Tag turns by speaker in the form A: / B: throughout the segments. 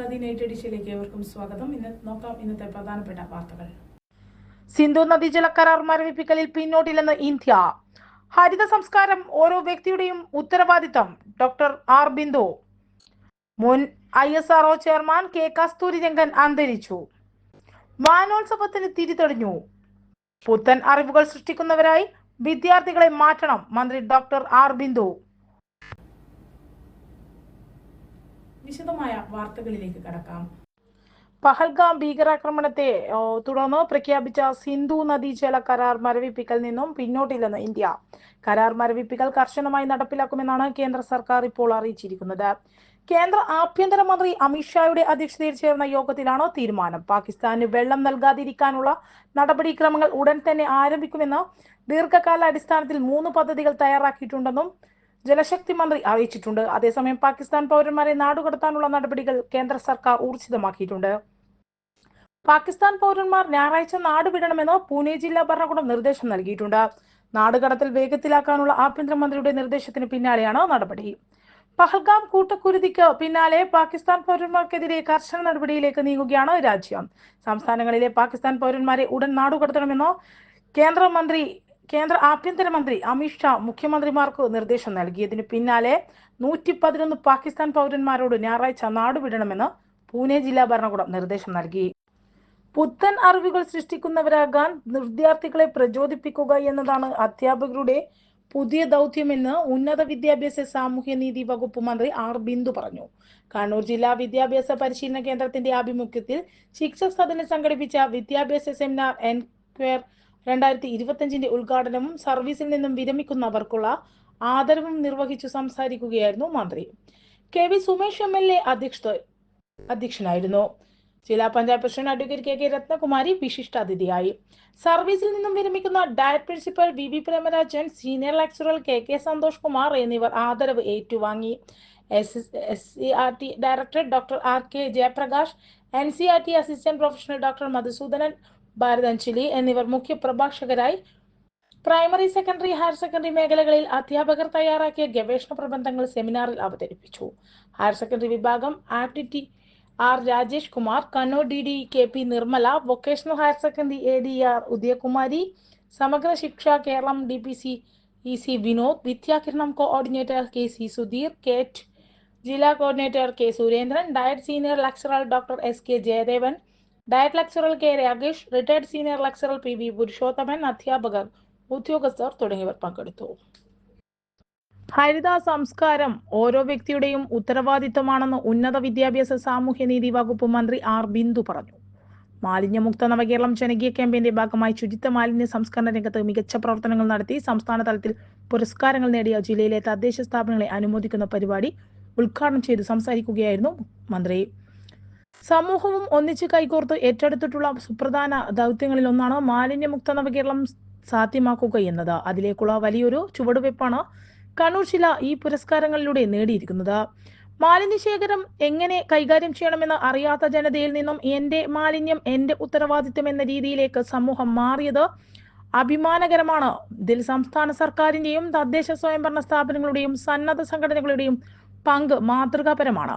A: Azadi night എഡിഷനിലേക്ക് ഏവർക്കും സ്വാഗതം. ഇന്ന് നോക്കാം ഇന്നത്തെ പ്രധാനപ്പെട്ട വാർത്തകൾ.
B: സിന്ധു നദീജല കരാർ മരവിപ്പിക്കലിൽ പിന്നോട്ടില്ലെന്ന് ഇന്ത്യ. ഹരിത സംസ്കാരം ഓരോ വ്യക്തിയുടെയും ഉത്തരവാദിത്തം ഡോക്ടർ ആർ ബിന്ദു. മുൻ I S R O chairman K Kasturirangan അന്തരിച്ചു. വാനോത്സവത്തിന് തിരിതെളിഞ്ഞു പുത്തൻ അറിവുകൾ സൃഷ്ടിക്കുന്നവരായി വിദ്യാർത്ഥികളെ മാറ്റണം മന്ത്രി ഡോക്ടർ ആർ ബിന്ദു.
A: വിശദമായ വാർത്തകളിലേക്ക് കടക്കാം.
B: പഹൽഗാം ഭീകരാക്രമണത്തെ തുടർന്ന് പ്രഖ്യാപിച്ച സിന്ധു നദീജല കരാർ മരവിപ്പിക്കൽ നിന്നും പിന്നോട്ടില്ലെന്ന് ഇന്ത്യ. കരാർ മരവിപ്പിക്കൽ കർശനമായി നടപ്പിലാക്കുമെന്നാണ് കേന്ദ്ര സർക്കാർ ഇപ്പോൾ അറിയിച്ചിരിക്കുന്നത്. കേന്ദ്ര ആഭ്യന്തരമന്ത്രി അമിത്ഷായുടെ അധ്യക്ഷതയിൽ ചേർന്ന യോഗത്തിലാണ് തീരുമാനം. പാകിസ്ഥാന് വെള്ളം നൽകാതിരിക്കാനുള്ള നടപടിക്രമങ്ങൾ ഉടൻ തന്നെ ആരംഭിക്കുമെന്ന് ദീർഘകാല അടിസ്ഥാനത്തിൽ മൂന്ന് പദ്ധതികൾ തയ്യാറാക്കിയിട്ടുണ്ടെന്നും ജലശക്തി മന്ത്രി അറിയിച്ചിട്ടുണ്ട്. അതേസമയം പാകിസ്ഥാൻ പൗരന്മാരെ നാടുകടത്താനുള്ള നടപടികൾ കേന്ദ്ര സർക്കാർ ഊർജിതമാക്കിയിട്ടുണ്ട്. പാകിസ്ഥാൻ പൗരന്മാർ ഞായറാഴ്ച നാടുവിടണമെന്ന് പൂനെ ജില്ലാ ഭരണകൂടം നിർദ്ദേശം നൽകിയിട്ടുണ്ട്. നാടുകടത്തൽ വേഗത്തിലാക്കാനുള്ള ആഭ്യന്തരമന്ത്രിയുടെ നിർദ്ദേശത്തിന് പിന്നാലെയാണ് നടപടി. പഹൽഗാം കൂട്ടക്കുരുതിക്ക് പിന്നാലെ പാകിസ്ഥാൻ പൗരന്മാർക്കെതിരെ കർശന നടപടിയിലേക്ക് നീങ്ങുകയാണ് രാജ്യം. സംസ്ഥാനങ്ങളിലെ പാകിസ്ഥാൻ പൗരന്മാരെ ഉടൻ നാടുകടത്തണമെന്ന് കേന്ദ്രമന്ത്രി കേന്ദ്ര ആഭ്യന്തരമന്ത്രി അമിത്ഷാ മുഖ്യമന്ത്രിമാർക്ക് നിർദ്ദേശം നൽകിയതിനു പിന്നാലെ നൂറ്റി പതിനൊന്ന് പാകിസ്ഥാൻ പൗരന്മാരോട് ഞായറാഴ്ച നാടുവിടണമെന്ന് പൂനെ ജില്ലാ ഭരണകൂടം നിർദ്ദേശം നൽകി. പുത്തൻ അറിവുകൾ സൃഷ്ടിക്കുന്നവരാകാൻ വിദ്യാർത്ഥികളെ പ്രചോദിപ്പിക്കുക എന്നതാണ് അധ്യാപകരുടെ പുതിയ ദൗത്യമെന്ന് ഉന്നത വിദ്യാഭ്യാസ സാമൂഹ്യനീതി വകുപ്പ് മന്ത്രി ആർ ബിന്ദു പറഞ്ഞു. കണ്ണൂർ ജില്ലാ വിദ്യാഭ്യാസ പരിശീലന കേന്ദ്രത്തിന്റെ ആഭിമുഖ്യത്തിൽ ശിക്ഷ സദന സംഘടിപ്പിച്ച വിദ്യാഭ്യാസ സെമിനാർ എൻക്വയർ രണ്ടായിരത്തി ഇരുപത്തിയഞ്ചിന്റെ ഉദ്ഘാടനവും സർവീസിൽ നിന്നും വിരമിക്കുന്നവർക്കുള്ള ആദരവും നിർവഹിച്ചു സംസാരിക്കുകയായിരുന്നു മന്ത്രി. K V Sumesh M L A അധ്യക്ഷ അധ്യക്ഷനായിരുന്നു. ജില്ലാ panchayat president advocate K K Ratnakumari വിശിഷ്ടാതിഥിയായി. സർവീസിൽ നിന്നും വിരമിക്കുന്ന DIET principal V V Premarajan senior lecturer K K Santhosh Kumar എന്നിവർ ആദരവ് ഏറ്റുവാങ്ങി. S S C R T director doctor R K Jayaprakash N C R T assistant professional doctor Madhusudanan Bharathanjali എന്നിവർ മുഖ്യ പ്രഭാഷകരായി primary secondary higher secondary മേഖലകളിൽ അധ്യാപകർ തയ്യാറാക്കിയ ഗവേഷണ പ്രബന്ധങ്ങൾ സെമിനാറിൽ അവതരിപ്പിച്ചു. ഹയർ സെക്കൻഡറി വിഭാഗം ആപ്റ്റിറ്റി R Rajesh Kumar Kannur D D K P Nirmala vocational higher secondary A D R Udayakumari Samagra Shiksha Keralam D P C E C Vinod Vidyakiranam coordinator K C Sudheer കേറ്റ് ജില്ലാ coordinator K Surendran DIET senior lecturer doctor S K Jayadevan DIET lecturer K Rakesh retired senior lecturer P V Purushothaman അധ്യാപകർ ഉദ്യോഗസ്ഥർ തുടങ്ങിയവർ പങ്കെടുത്തു. ഹരിത സംസ്കാരം ഓരോ വ്യക്തിയുടെയും ഉത്തരവാദിത്തമാണെന്ന് ഉന്നത വിദ്യാഭ്യാസ സാമൂഹ്യ നീതി വകുപ്പ് മന്ത്രി ആർ ബിന്ദു പറഞ്ഞു. മാലിന്യമുക്ത നവകേരളം ജനകീയ ക്യാമ്പയിന്റെ ഭാഗമായി ശുചിത്വ മാലിന്യ സംസ്കരണ രംഗത്ത് മികച്ച പ്രവർത്തനങ്ങൾ നടത്തി സംസ്ഥാന തലത്തിൽ പുരസ്കാരങ്ങൾ നേടിയ ജില്ലയിലെ തദ്ദേശ സ്ഥാപനങ്ങളെ അനുമോദിക്കുന്ന പരിപാടി ഉദ്ഘാടനം ചെയ്ത് സംസാരിക്കുകയായിരുന്നു മന്ത്രി. സമൂഹവും ഒന്നിച്ച് കൈകോർത്ത് ഏറ്റെടുത്തിട്ടുള്ള സുപ്രധാന ദൗത്യങ്ങളിൽ ഒന്നാണ് മാലിന്യമുക്ത നവകേരളം സാധ്യമാക്കുക എന്നത് അതിലേക്കുള്ള വലിയൊരു ചുവടുവെപ്പാണ് കണ്ണൂർ ശില ഈ പുരസ്കാരങ്ങളിലൂടെ നേടിയിരിക്കുന്നത്. മാലിന്യശേഖരം എങ്ങനെ കൈകാര്യം ചെയ്യണമെന്ന് അറിയാത്ത ജനതയിൽ നിന്നും എന്റെ മാലിന്യം എന്റെ ഉത്തരവാദിത്വം എന്ന രീതിയിലേക്ക് സമൂഹം മാറിയത് അഭിമാനകരമാണ്. ഇതിൽ സംസ്ഥാന സർക്കാരിന്റെയും തദ്ദേശ സ്വയംഭരണ സ്ഥാപനങ്ങളുടെയും സന്നദ്ധ സംഘടനകളുടെയും പങ്ക് മാതൃകാപരമാണ്.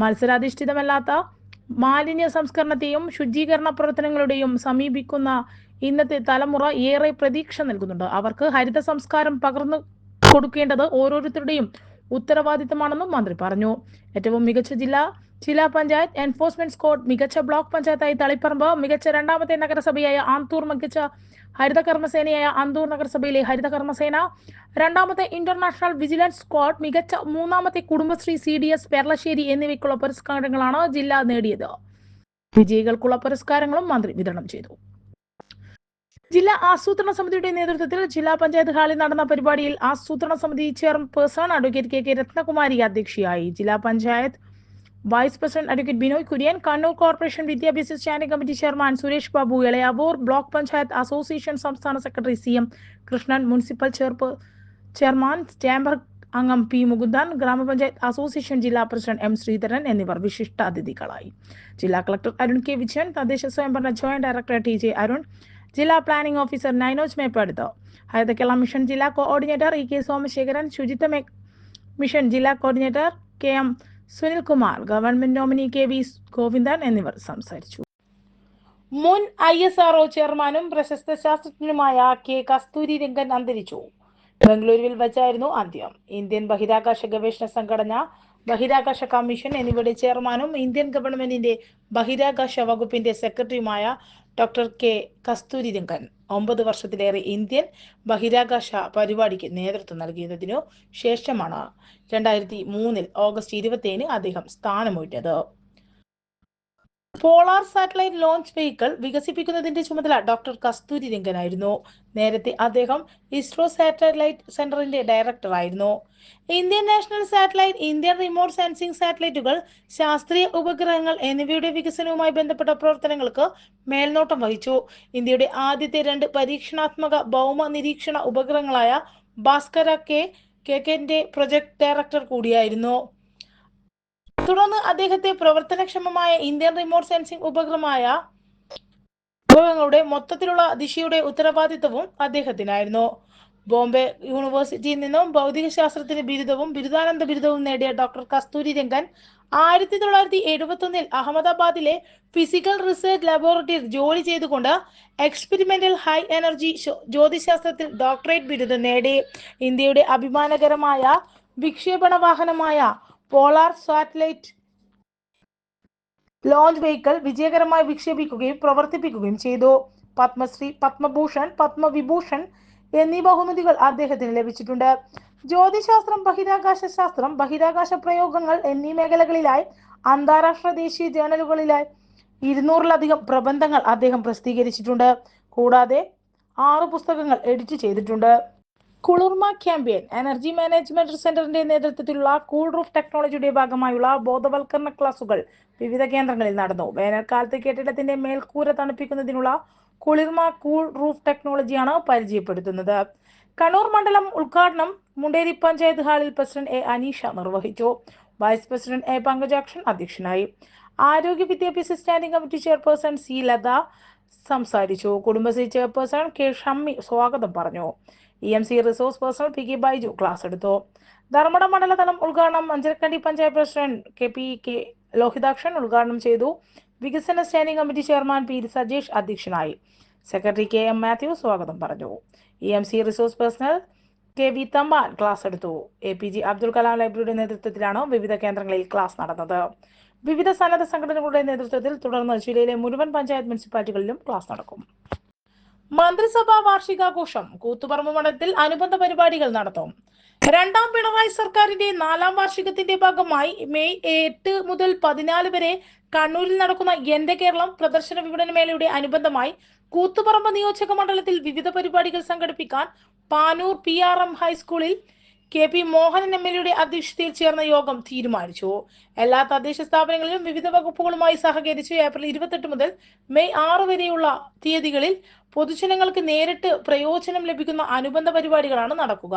B: മത്സരാധിഷ്ഠിതമല്ലാത്ത മാലിന്യ സംസ്കരണത്തെയും ശുചീകരണ പ്രവർത്തനങ്ങളുടെയും സമീപിക്കുന്ന ഇന്നത്തെ തലമുറ ഏറെ പ്രതീക്ഷ നൽകുന്നുണ്ട്. അവർക്ക് ഹരിത സംസ്കാരം പകർന്നു കൊടുക്കേണ്ടത് ഓരോരുത്തരുടെയും ഉത്തരവാദിത്തമാണെന്നും മന്ത്രി പറഞ്ഞു. ഏറ്റവും മികച്ച ജില്ല ജില്ലാ പഞ്ചായത്ത് എൻഫോഴ്സ്മെന്റ് സ്ക്വാഡ് മികച്ച ബ്ലോക്ക് പഞ്ചായത്തായി തളിപ്പറമ്പ് മികച്ച രണ്ടാമത്തെ നഗരസഭയായ ആന്തൂർ മികച്ച ഹരിത കർമ്മസേനയായ അന്തൂർ നഗരസഭയിലെ ഹരിത കർമ്മസേന രണ്ടാമത്തെ ഇന്റർനാഷണൽ വിജിലൻസ് സ്ക്വാഡ് മികച്ച മൂന്നാമത്തെ Kudumbashree C D S Perlassery എന്നിവയ്ക്കുള്ള പുരസ്കാരങ്ങളാണ് ജില്ല നേടിയത്. വിജയികൾക്കുള്ള പുരസ്കാരങ്ങളും മന്ത്രി വിതരണം ചെയ്തു. ജില്ലാ ആസൂത്രണ സമിതിയുടെ നേതൃത്വത്തിൽ ജില്ലാ പഞ്ചായത്ത് ഹാളിൽ നടന്ന പരിപാടിയിൽ ആസൂത്രണ സമിതി chairperson advocate K K Ratnakumari അധ്യക്ഷയായി. ജില്ലാ panchayat vice president advocate Binoy Kurian Kannur corporation വിദ്യാഭ്യാസ standing committee chairman Suresh Babu Elayavoor block panchayat association സംസ്ഥാന secretary C M Krishnan municipal chair chairman chamber അംഗം പി മുകുന്ദൻ ഗ്രാമപഞ്ചായത്ത് association ജില്ലാ president M Sreedharan എന്നിവർ വിശിഷ്ട അതിഥികളായി ജില്ലാ കളക്ടർ അരുൺ കെ വിജയൻ തദ്ദേശ സ്വയംഭരണ joint director T J Arun ജില്ലാ പ്ലാനിംഗ് ഓഫീസർ നൈനോജ് മേപ്പെടുത്തു ഹരിത കേരള മിഷൻ ജില്ലാ coordinator E K Somasekharan Suchitwa mission ജില്ലാ coordinator K M Sunilkumar government nominee K V Govindan എന്നിവർ സംസാരിച്ചു. മുൻ ഐ എസ് ആർ ചെയർമാനും പ്രശസ്ത ശാസ്ത്രജ്ഞനുമായ കെ കസ്തൂരി രംഗൻ അന്തരിച്ചു. ബംഗളൂരുവിൽ വച്ചായിരുന്നു അന്ത്യം. ഇന്ത്യൻ ബഹിരാകാശ ഗവേഷണ സംഘടന ബഹിരാകാശ കമ്മീഷൻ എന്നിവയുടെ ചെയർമാനും ഇന്ത്യൻ ഗവൺമെന്റിന്റെ ബഹിരാകാശ വകുപ്പിന്റെ സെക്രട്ടറിയുമായ ഡോക്ടർ കെ കസ്തൂരി രംഗൻ ഒമ്പത് വർഷത്തിലേറെ ഇന്ത്യൻ ബഹിരാകാശ പരിപാടിക്ക് നേതൃത്വം നൽകിയതിനു ശേഷമാണ് രണ്ടായിരത്തി മൂന്നിൽ ഓഗസ്റ്റ് ഇരുപത്തിയേഴിന് അദ്ദേഹം സ്ഥാനമൊഴിഞ്ഞത് പോളാർ സാറ്റലൈറ്റ് ലോഞ്ച് വെഹിക്കിൾ വികസിപ്പിക്കുന്നതിന്റെ ചുമതല ഡോക്ടർ കസ്തൂരി രംഗനായിരുന്നു. നേരത്തെ അദ്ദേഹം ഇസ്രോ സാറ്റലൈറ്റ് സെന്ററിന്റെ ഡയറക്ടറായിരുന്നു. Indian national satellite Indian remote sensing സാറ്റലൈറ്റുകൾ ശാസ്ത്രീയ ഉപഗ്രഹങ്ങൾ എന്നിവയുടെ വികസനവുമായി ബന്ധപ്പെട്ട പ്രവർത്തനങ്ങൾക്ക് മേൽനോട്ടം വഹിച്ചു. ഇന്ത്യയുടെ ആദ്യത്തെ രണ്ട് പരീക്ഷണാത്മക ഭൗമ നിരീക്ഷണ ഉപഗ്രഹങ്ങളായ ഭാസ്കര കെ കെന്റെ പ്രൊജക്ട് ഡയറക്ടർ കൂടിയായിരുന്നു. തുടർന്ന് അദ്ദേഹത്തെ പ്രവർത്തനക്ഷമമായ ഇന്ത്യൻ റിമോട്ട് സെൻസിംഗ് ഉപഗ്രഹമായ ഉപഗ്രഹങ്ങളുടെ മൊത്തത്തിലുള്ള ദിശയുടെ ഉത്തരവാദിത്വവും അദ്ദേഹത്തിനായിരുന്നു. ബോംബെ യൂണിവേഴ്സിറ്റിയിൽ നിന്നും ഭൗതിക ശാസ്ത്രത്തിന് ബിരുദവും ബിരുദാനന്ദ ബിരുദവും നേടിയ ഡോക്ടർ കസ്തൂരി രംഗൻ ആയിരത്തി തൊള്ളായിരത്തി എഴുപത്തി ഒന്നിൽ അഹമ്മദാബാദിലെ ഫിസിക്കൽ റിസർച്ച് ലബോറട്ടറിയിൽ ജോലി ചെയ്തുകൊണ്ട് എക്സ്പെരിമെന്റൽ ഹൈ എനർജി ജ്യോതിശാസ്ത്രത്തിൽ ഡോക്ടറേറ്റ് ബിരുദം നേടി. ഇന്ത്യയുടെ അഭിമാനകരമായ വിക്ഷേപണ വാഹനമായ പോളാർ സാറ്റലൈറ്റ് ലോഞ്ച് വെഹിക്കിൾ വിജയകരമായി വിക്ഷേപിക്കുകയും പ്രവർത്തിപ്പിക്കുകയും ചെയ്തു. പത്മശ്രീ പത്മഭൂഷൺ പത്മവിഭൂഷൺ എന്നീ ബഹുമതികൾ അദ്ദേഹത്തിന് ലഭിച്ചിട്ടുണ്ട്. ജ്യോതിശാസ്ത്രം ബഹിരാകാശ ശാസ്ത്രം ബഹിരാകാശ പ്രയോഗങ്ങൾ എന്നീ മേഖലകളിലായി അന്താരാഷ്ട്ര ദേശീയ ജേണലുകളിലായി ഇരുന്നൂറിലധികം പ്രബന്ധങ്ങൾ അദ്ദേഹം പ്രസിദ്ധീകരിച്ചിട്ടുണ്ട്. കൂടാതെ ആറ് പുസ്തകങ്ങൾ എഡിറ്റ് ചെയ്തിട്ടുണ്ട്. കുളിർമ ക്യാമ്പയിൻ. എനർജി മാനേജ്മെന്റ് സെന്ററിന്റെ നേതൃത്വത്തിലുള്ള കൂൾ റൂഫ് ടെക്നോളജിയുടെ ഭാഗമായുള്ള ബോധവൽക്കരണ ക്ലാസുകൾ വിവിധ കേന്ദ്രങ്ങളിൽ നടന്നു. വേനൽക്കാലത്ത് കെട്ടിടത്തിന്റെ മേൽക്കൂര തണുപ്പിക്കുന്നതിനുള്ള കുളിർമ കൂൾ റൂഫ് ടെക്നോളജിയാണ് പരിചയപ്പെടുത്തുന്നത്. കണ്ണൂർ മണ്ഡലം ഉദ്ഘാടനം മുണ്ടേരി പഞ്ചായത്ത് ഹാളിൽ പ്രസിഡന്റ് എ അനീഷ നിർവഹിച്ചു. വൈസ് പ്രസിഡന്റ് എ പങ്കജാക്ഷൻ അധ്യക്ഷനായി. ആരോഗ്യ വിദ്യാഭ്യാസ standing committee chairperson C Latha സംസാരിച്ചു. കുടുംബശ്രീ ചെയർപേഴ്സൺ കെ ഷമ്മി സ്വാഗതം പറഞ്ഞു. E M C resource person P K Baiju class എടുത്തു. ധർമ്മട മണ്ഡലതലം ഉദ്ഘാടനം Anjarakandy panchayat president K P K Lohithakshan ഉദ്ഘാടനം ചെയ്തു. വികസന standing committee chairman P Sajesh അധ്യക്ഷനായി. സെക്രട്ടറി കെ എം മാത്യു സ്വാഗതം പറഞ്ഞു. E M C resource personal K V Thampan class എടുത്തു. A P J Abdul Kalam ലൈബ്രറിയുടെ നേതൃത്വത്തിലാണ് വിവിധ കേന്ദ്രങ്ങളിൽ ക്ലാസ് നടന്നത്. വിവിധ സന്നദ്ധ സംഘടനകളുടെ നേതൃത്വത്തിൽ തുടർന്ന് ജില്ലയിലെ മുഴുവൻ പഞ്ചായത്ത് മുനിസിപ്പാലിറ്റികളിലും ക്ലാസ് നടക്കും. മന്ത്രിസഭാ വാർഷികാഘോഷം കൂത്തുപറമ്പ് മണ്ഡലത്തിൽ അനുബന്ധ പരിപാടികൾ നടത്തും. രണ്ടാം പിണറായി സർക്കാരിന്റെ നാലാം വാർഷികത്തിന്റെ ഭാഗമായി മെയ് എട്ട് മുതൽ പതിനാല് വരെ കണ്ണൂരിൽ നടക്കുന്ന എന്റെ കേരളം പ്രദർശന വിപണന മേളയുടെ അനുബന്ധമായി കൂത്തുപറമ്പ് നിയോജക മണ്ഡലത്തിൽ വിവിധ പരിപാടികൾ സംഘടിപ്പിക്കാൻ പാനൂർ പി ആർ എം ഹൈസ്കൂളിൽ K P Mohanan M L എയുടെ അധ്യക്ഷതയിൽ ചേർന്ന യോഗം തീരുമാനിച്ചു. എല്ലാ തദ്ദേശ സ്ഥാപനങ്ങളിലും വിവിധ വകുപ്പുകളുമായി സഹകരിച്ച് ഏപ്രിൽ ഇരുപത്തെട്ട് മുതൽ മെയ് ആറ് വരെയുള്ള തീയതികളിൽ പൊതുജനങ്ങൾക്ക് നേരിട്ട് പ്രയോജനം ലഭിക്കുന്ന അനുബന്ധ പരിപാടികളാണ് നടക്കുക.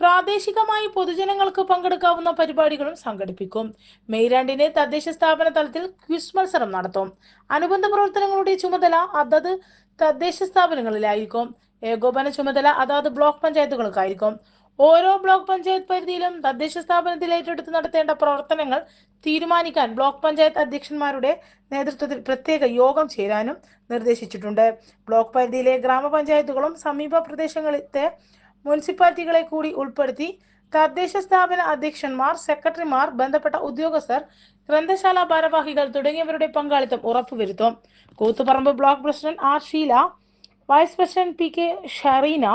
B: പ്രാദേശികമായി പൊതുജനങ്ങൾക്ക് പങ്കെടുക്കാവുന്ന പരിപാടികളും സംഘടിപ്പിക്കും. മെയ് രണ്ടിന് തദ്ദേശ സ്ഥാപന തലത്തിൽ ക്വിസ് മത്സരം നടത്തും. അനുബന്ധ പ്രവർത്തനങ്ങളുടെ ചുമതല അതത് തദ്ദേശ സ്ഥാപനങ്ങളിലായിരിക്കും. ഏകോപന ചുമതല അതാത് ബ്ലോക്ക് പഞ്ചായത്തുകൾക്കായിരിക്കും. ഓരോ ബ്ലോക്ക് പഞ്ചായത്ത് പരിധിയിലും തദ്ദേശ സ്ഥാപനത്തിൽ ഏറ്റെടുത്ത് നടത്തേണ്ട പ്രവർത്തനങ്ങൾ തീരുമാനിക്കാൻ ബ്ലോക്ക് പഞ്ചായത്ത് അധ്യക്ഷന്മാരുടെ നേതൃത്വത്തിൽ പ്രത്യേക യോഗം ചേരാനും നിർദ്ദേശിച്ചിട്ടുണ്ട്. ബ്ലോക്ക് പരിധിയിലെ ഗ്രാമപഞ്ചായത്തുകളും സമീപ പ്രദേശങ്ങളിലെ മുനിസിപ്പാലിറ്റികളെ കൂടി ഉൾപ്പെടുത്തി തദ്ദേശ സ്ഥാപന അധ്യക്ഷന്മാർ സെക്രട്ടറിമാർ ബന്ധപ്പെട്ട ഉദ്യോഗസ്ഥർ ഗ്രന്ഥശാല ഭാരവാഹികൾ തുടങ്ങിയവരുടെ പങ്കാളിത്തം ഉറപ്പുവരുത്തും. Koothuparamba block president R Sheela vice president P K Shareena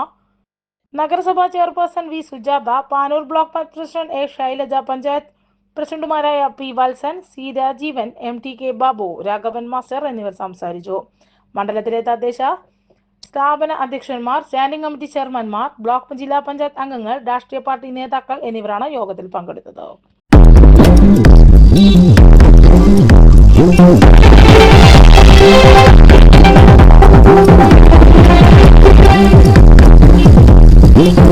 B: നഗരസഭാ chairperson V Sujatha Panoor block president A Shailaja panchayat പ്രസിഡന്റുമാരായ P Valsan C Rajeevan M T K Babu Raghavan master എന്നിവർ സംസാരിച്ചു മണ്ഡലത്തിലെ തദ്ദേശ സ്ഥാപന അധ്യക്ഷന്മാർ സ്റ്റാൻഡിംഗ് കമ്മിറ്റി ചെയർമാൻമാർ block ജില്ലാ പഞ്ചായത്ത് അംഗങ്ങൾ രാഷ്ട്രീയ പാർട്ടി നേതാക്കൾ എന്നിവരാണ് യോഗത്തിൽ പങ്കെടുത്തത്
C: Thank you.